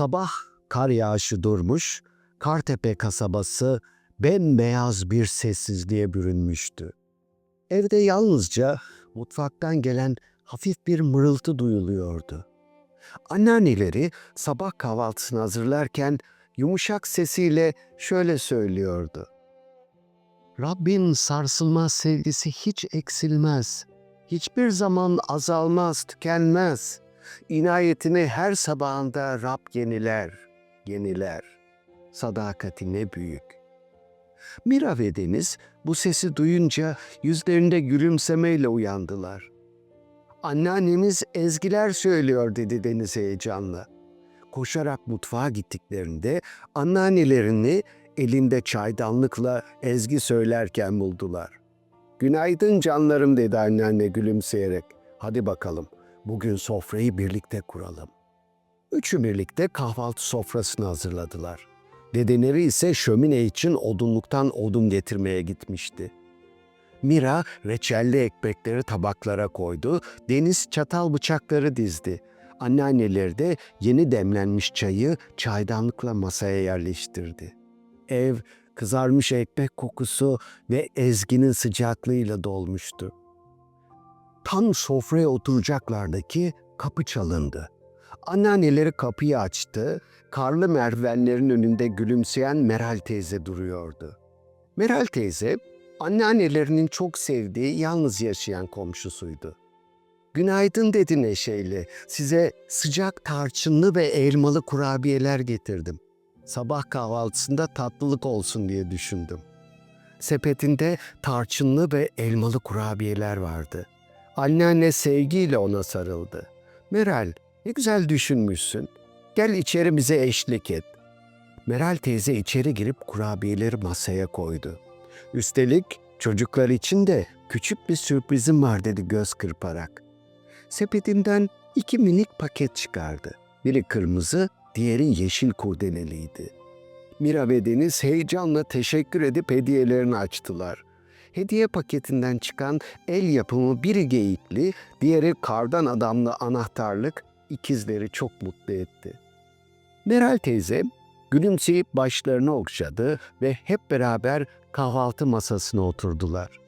Sabah kar yağışı durmuş, Kartepe kasabası bembeyaz bir sessizliğe bürünmüştü. Evde yalnızca mutfaktan gelen hafif bir mırıltı duyuluyordu. Anneanneleri sabah kahvaltısını hazırlarken yumuşak sesiyle şöyle söylüyordu. Rabbin sarsılmaz sevgisi hiç eksilmez. Hiçbir zaman azalmaz, tükenmez. İnayetini her sabahında Rab yeniler, yeniler. Sadakati ne büyük. Mira ve Deniz bu sesi duyunca yüzlerinde gülümsemeyle uyandılar. Anneannemiz ezgiler söylüyor dedi Deniz heyecanla. Koşarak mutfağa gittiklerinde anneannelerini elinde çaydanlıkla ezgi söylerken buldular. Günaydın canlarım dedi anneanne gülümseyerek. Hadi bakalım bugün sofrayı birlikte kuralım. Üçü birlikte kahvaltı sofrasını hazırladılar. Dedeleri ise şömine için odunluktan odun getirmeye gitmişti. Mira reçelli ekmekleri tabaklara koydu, Deniz çatal bıçakları dizdi. Anneanneleri de yeni demlenmiş çayı çaydanlıkla masaya yerleştirdi. Ev kızarmış ekmek kokusu ve ezginin sıcaklığıyla dolmuştu. Tam sofraya oturacaklardı ki kapı çalındı. Anneanneleri kapıyı açtı, karlı merdivenlerin önünde gülümseyen Meral teyze duruyordu. Meral teyze, anneannelerinin çok sevdiği yalnız yaşayan komşusuydu. Günaydın dedi neşeyle. Size sıcak tarçınlı ve elmalı kurabiyeler getirdim. Sabah kahvaltısında tatlılık olsun diye düşündüm. Sepetinde tarçınlı ve elmalı kurabiyeler vardı. Anneanne sevgiyle ona sarıldı. Meral, ne güzel düşünmüşsün. Gel içeri bize eşlik et. Meral teyze içeri girip kurabiyeleri masaya koydu. Üstelik çocuklar için de küçük bir sürprizim var dedi göz kırparak. Sepetinden iki minik paket çıkardı. Biri kırmızı, diğeri yeşil kurdeleliydi. Mira ve Deniz heyecanla teşekkür edip hediyelerini açtılar. Hediye paketinden çıkan el yapımı biri geyikli, diğeri kardan adamlı anahtarlık ikizleri çok mutlu etti. Meral teyze gülümseyip başlarını okşadı ve hep beraber kahvaltı masasına oturdular.